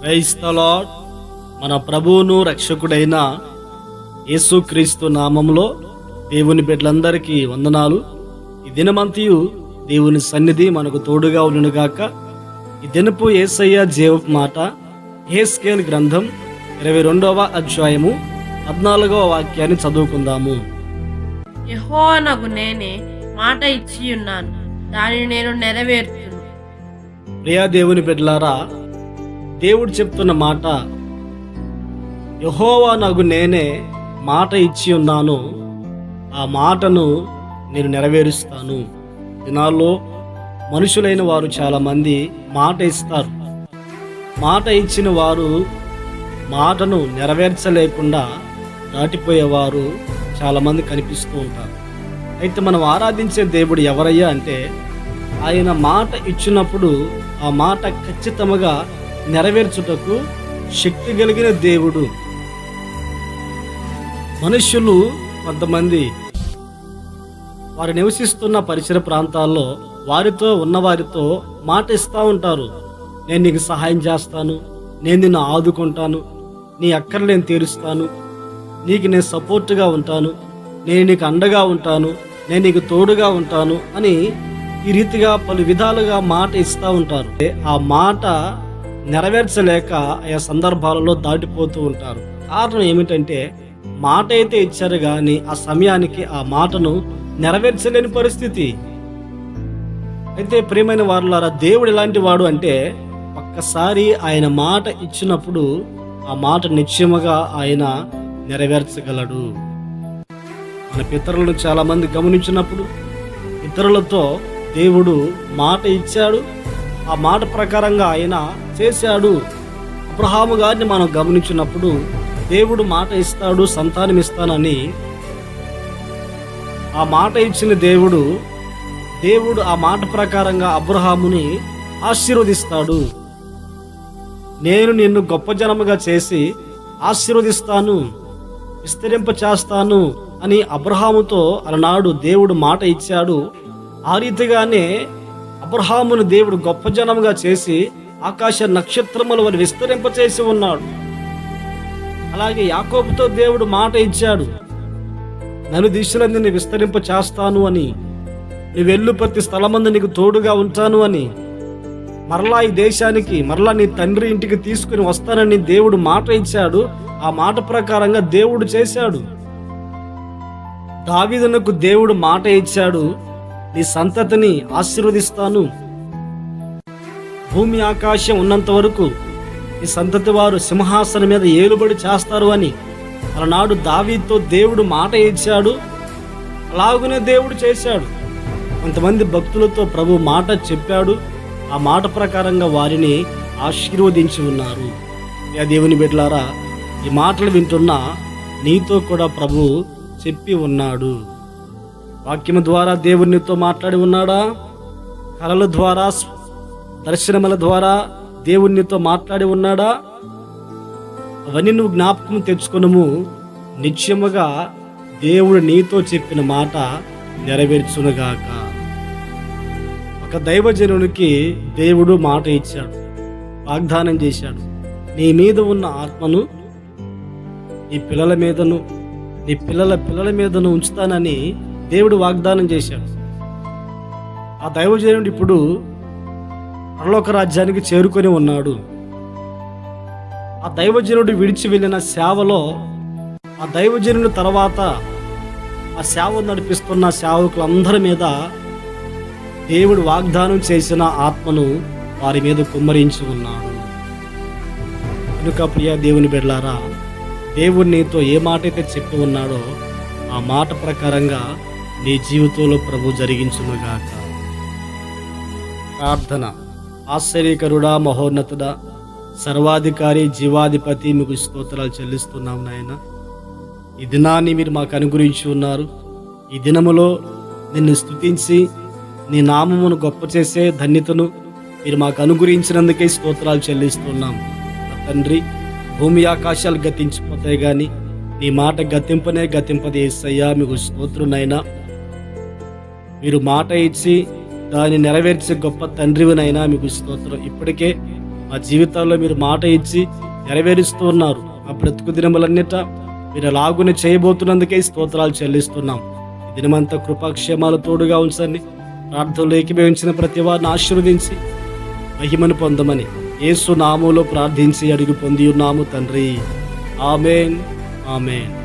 క్రైస్తలాడ్ మన ప్రభువును రక్షకుడైన యేసుక్రీస్తు నామంలో దేవుని బిడ్డలందరికీ వందనాలు. ఈ దినమంతయు దేవుని సన్నిధి మనకు తోడుగా ఉండునుగాక ఈ దినపు ఏసయ్య జీవ మాట హేస్కేల్ గ్రంథం ఇరవై రెండవ అధ్యాయము పద్నాలుగవ వాక్యాన్ని చదువుకుందాము. నేనే మాట ఇచ్చి ఉన్నాను దానిని నేను నెరవేర్చును. ప్రియా దేవుని బిడ్డలారా దేవుడు చెప్తున్న మాట యహోవా నాకు నేనే మాట ఇచ్చి ఉన్నాను ఆ మాటను నేను నెరవేరుస్తాను. దినాల్లో మనుషులైన వారు చాలామంది మాట ఇస్తారు. మాట ఇచ్చిన వారు మాటను నెరవేర్చలేకుండా దాటిపోయేవారు చాలామంది కనిపిస్తూ ఉంటారు. అయితే మనం ఆరాధించే దేవుడు ఎవరయ్యా అంటే ఆయన మాట ఇచ్చినప్పుడు ఆ మాట ఖచ్చితంగా నెరవేర్చుటకు శక్తి కలిగిన దేవుడు. మనుష్యులు కొంతమంది వారు నివసిస్తున్న పరిసర ప్రాంతాల్లో వారితో ఉన్నవారితో మాట ఇస్తూ ఉంటారు. నేను నీకు సహాయం చేస్తాను. నేను నిన్ను ఆదుకుంటాను. నీ అక్కర నేను తీరుస్తాను. నీకు నేను సపోర్ట్గా ఉంటాను. నేను నీకు అండగా ఉంటాను. నేను నీకు తోడుగా ఉంటాను అని ఈ రీతిగా పలు విధాలుగా మాట ఇస్తూ ఉంటారు. ఆ మాట నెరవేర్చలేక ఆయా సందర్భాలలో దాటిపోతూ ఉంటారు. కారణం ఏమిటంటే మాట అయితే ఇచ్చారు కానీ ఆ సమయానికి ఆ మాటను నెరవేర్చలేని పరిస్థితి. అయితే ప్రియమైన వారులారా దేవుడు ఎలాంటి వాడు అంటే ఒక్కసారి ఆయన మాట ఇచ్చినప్పుడు ఆ మాట నిశ్చయముగా ఆయన నెరవేర్చగలడు. మన పితరులను చాలామంది గమనించినప్పుడు ఇతరులతో దేవుడు మాట ఇచ్చాడు ఆ మాట ప్రకారంగా ఆయన చేశాడు. అబ్రహాము గారిని మనం గమనించినప్పుడు దేవుడు మాట ఇస్తాడు సంతానం ఇస్తానని. ఆ మాట ఇచ్చిన దేవుడు దేవుడు ఆ మాట ప్రకారంగా అబ్రహాముని ఆశీర్వదిస్తాడు. నేను నిన్ను గొప్ప జనముగా చేసి ఆశీర్వదిస్తాను విస్తరింప చేస్తాను అని అబ్రహాముతో అలనాడు దేవుడు మాట ఇచ్చాడు. ఆ రీతిగానే అబ్రహామును దేవుడు గొప్ప జనముగా చేసి ఆకాశ నక్షత్రముల వరి విస్తరింప చేసి ఉన్నాడు. అలాగే యాకోబుతో దేవుడు మాట ఇచ్చాడు నన్ను దిశలందిని విస్తరింప చేస్తాను అని నీ వెళ్ళు ప్రతి స్థలమందు నీకు తోడుగా ఉంటాను అని మరలా ఈ దేశానికి మరలా నీ తండ్రి ఇంటికి తీసుకుని వస్తానని దేవుడు మాట ఇచ్చాడు. ఆ మాట ప్రకారంగా దేవుడు చేశాడు. దావిదనకు దేవుడు మాట ఇచ్చాడు నీ సంతతిని ఆశీర్వదిస్తాను. భూమి ఆకాశం ఉన్నంత వరకు ఈ సంతతి వారు సింహాసనం మీద ఏలుబడి చేస్తారు అని అలనాడు దావీతో దేవుడు మాట ఇచ్చాడు. అలాగునే దేవుడు చేశాడు. కొంతమంది భక్తులతో ప్రభు మాట చెప్పాడు. ఆ మాట ప్రకారంగా వారిని ఆశీర్వదించి ఉన్నారు. యా దేవుని బిడ్డలారా ఈ మాటలు వింటున్న నీతో కూడా ప్రభు చెప్పి ఉన్నాడు. వాక్యము ద్వారా దేవునితో మాట్లాడి ఉన్నాడా? కళల ద్వారా దర్శనముల ద్వారా దేవునితో మాట్లాడి ఉన్నాడా? అవన్నీ నువ్వు జ్ఞాపకం తెచ్చుకునము. నిత్యముగా దేవుడు నీతో చెప్పిన మాట నెరవేర్చునుగాక. ఒక దైవజనునికి దేవుడు మాట ఇచ్చాడు. వాగ్దానం చేశాడు. నీ మీద ఉన్న ఆత్మను నీ పిల్లల మీదను నీ పిల్లల పిల్లల మీదను ఉంచుతానని దేవుడు వాగ్దానం చేశాడు. ఆ దైవజనుడు ఇప్పుడు పరలోక రాజ్యానికి చేరుకొని ఉన్నాడు. ఆ దైవజనుడు విడిచి వెళ్ళిన సేవలో ఆ దైవజనుడి తర్వాత ఆ సేవ నడిపిస్తున్న సేవకులందరి మీద దేవుడు వాగ్దానం చేసిన ఆత్మను వారి మీద కుమ్మరించి ఉన్నాడు. కనుక ప్రియ దేవుని బిడ్లారా దేవుడు నీతో ఏ మాట అయితే చెప్పి ఉన్నాడో ఆ మాట ప్రకారంగా నీ జీవితంలో ప్రభు జరిగించునుగాక ప్రార్థన. ఆశ్చర్యకరుడా మహోన్నతుడా సర్వాధికారి జీవాధిపతి మీకు స్తోత్రాలు చెల్లిస్తున్నాం నాయన. ఈ దినాన్ని మీరు మాకు అనుగురించి ఉన్నారు. ఈ దినములో నిన్ను స్తుతించి నీ నామమును గొప్ప చేసే ధన్యతను మీరు మాకు అనుగురించినందుకే స్తోత్రాలు చెల్లిస్తున్నాం తండ్రి భూమి ఆకాశాలు గతించిపోతాయి కానీ నీ మాట గతింపనే గతింపదేసయ్యా మీకు స్తోత్రునైనా మీరు మాట ఇచ్చి దాన్ని నెరవేర్చే గొప్ప తండ్రివినైనా మీకు స్తోత్రం. ఇప్పటికే మా జీవితాల్లో మీరు మాట ఇచ్చి నెరవేరుస్తూ ఉన్నారు. మా బ్రతుకు దినములన్నిట మీరు లాగుని చేయబోతున్నందుకే స్తోత్రాలు చెల్లిస్తున్నాం. దినమంతా కృపాక్షేమాలు తోడుగా ఉంచండి. ప్రార్థనలు ఏకీభవించిన ప్రతి వారిని ఆశీర్వదించి మహిమను పొందమని ఏసు నామంలో ప్రార్థించి అడిగి పొంది ఉన్నాము తండ్రి. ఆమెన్. ఆమెన్.